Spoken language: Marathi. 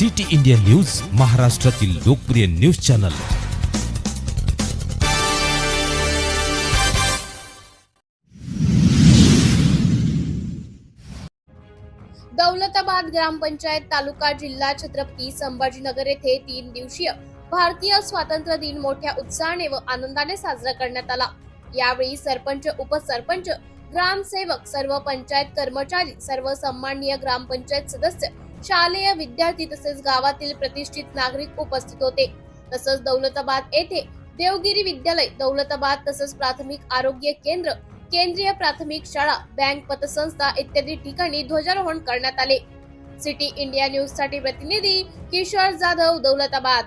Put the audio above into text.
सिटी इंडिया न्यूज महाराष्ट्रातील लोकप्रिय न्यूज चॅनल. दौलताबाद ग्रामपंचायत तालुका जिल्हा छत्रपती संभाजीनगर येथे तीन दिवसीय भारतीय स्वातंत्र्य दिन मोठ्या उत्साहाने व आनंदाने साजरा करण्यात आला. यावेळी सरपंच उपसरपंच ग्रामसेवक सर्व पंचायत कर्मचारी सर्व सन्माननीय ग्रामपंचायत सदस्य शालेय विद्यार्थी तसेच गावातील प्रतिष्ठित नागरिक उपस्थित होते. तसंच दौलताबाद येथे देवगिरी विद्यालय दौलताबाद तसंच प्राथमिक आरोग्य केंद्र केंद्रीय प्राथमिक शाळा बँक पतसंस्था इत्यादी ठिकाणी ध्वजारोहण करण्यात आले. सिटी इंडिया न्यूजसाठी प्रतिनिधी किशोर जाधव दौलताबाद.